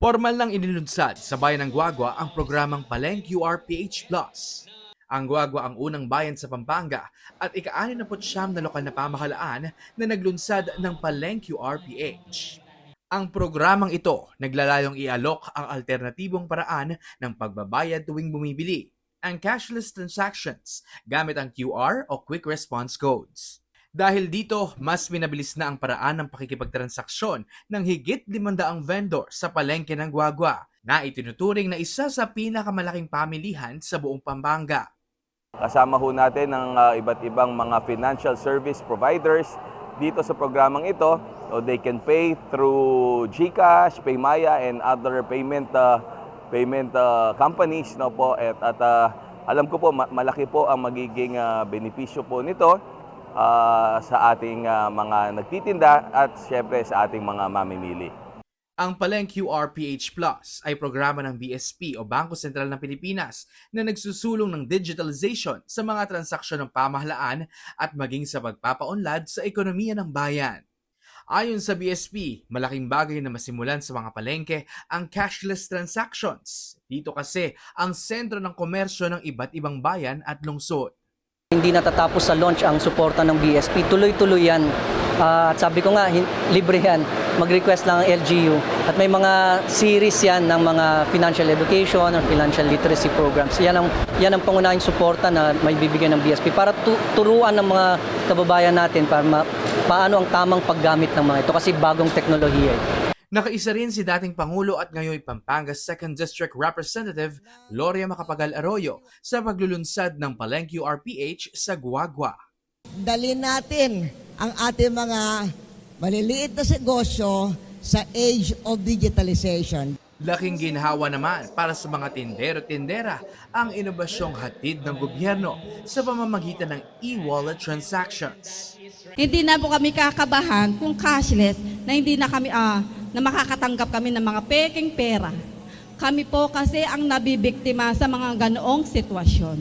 Formal nang inilunsad sa bayan ng Guagua ang programang Paleng QRPH. Ang Guagua ang unang bayan sa Pampanga at ika-69 na lokal na pamahalaan na naglunsad ng Paleng QRPH. Ang programang ito naglalayong ialok ang alternatibong paraan ng pagbabayad tuwing bumibili, ang cashless transactions gamit ang QR o Quick Response Codes. Dahil dito, mas minabilis na ang paraan ng pakikipagtransaksyon ng higit 500 vendor sa palengke ng Guagua na itinuturing na isa sa pinakamalaking pamilihan sa buong Pampanga. Kasama ho natin ng ah, iba't ibang mga financial service providers dito sa programang ito. So they can pay through GCash, Paymaya, and other payment ah, payment ah, companies. No po. At, at ah, alam ko po, ma- malaki po ang magiging ah, benepisyo po nito ah, sa ating ah, mga nagtitinda at syempre sa ating mga mamimili. Ang Paleng QRPH Plus ay programa ng BSP o Bangko Sentral ng Pilipinas na nagsusulong ng digitalization sa mga transaksyon ng pamahalaan at maging sa pagpapaunlad sa ekonomiya ng bayan. Ayon sa BSP, malaking bagay na masimulan sa mga palengke ang cashless transactions. Dito kasi ang sentro ng komersyo ng iba't ibang bayan at lungsod. Hindi natatapos sa launch ang suporta ng BSP. Tuloy-tuloy yan. Ah, at sabi ko nga, libre yan. Mag-request lang ang LGU. At may mga series yan ng mga financial education or financial literacy programs. Yan ang, yan ang pangunahing suporta na may bibigyan ng BSP para tu- turuan ng mga kababayan natin para ma- paano ang tamang paggamit ng mga ito kasi bagong teknolohiya. ito. Nakaisa rin si dating Pangulo at ngayon Pampanga 2nd District Representative Gloria Macapagal Arroyo sa paglulunsad ng Paleng QRPH sa Guagua. Dalhin natin ang ating mga maliliit na negosyo sa age of digitalization. Laking ginhawa naman para sa mga tindero-tindera ang inobasyong hatid ng gobyerno sa pamamagitan ng e-wallet transactions. Hindi na po kami kakabahan kung cashless na hindi na kami ah, na makakatanggap kami ng mga peking pera. Kami po kasi ang nabibiktima sa mga ganoong sitwasyon.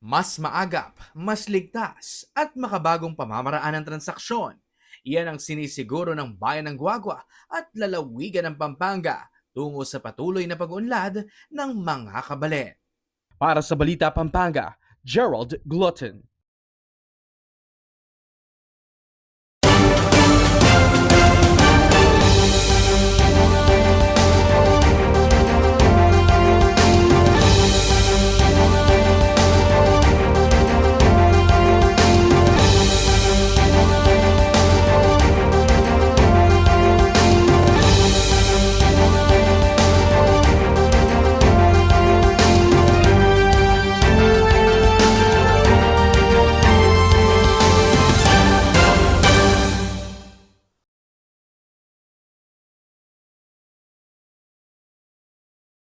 Mas maagap, mas ligtas at makabagong pamamaraan ng transaksyon. Iyan ang sinisiguro ng bayan ng Guagua at lalawigan ng Pampanga tungo sa patuloy na pag-unlad ng mga kabalen. Para sa Balita Pampanga, Gerald Glutton.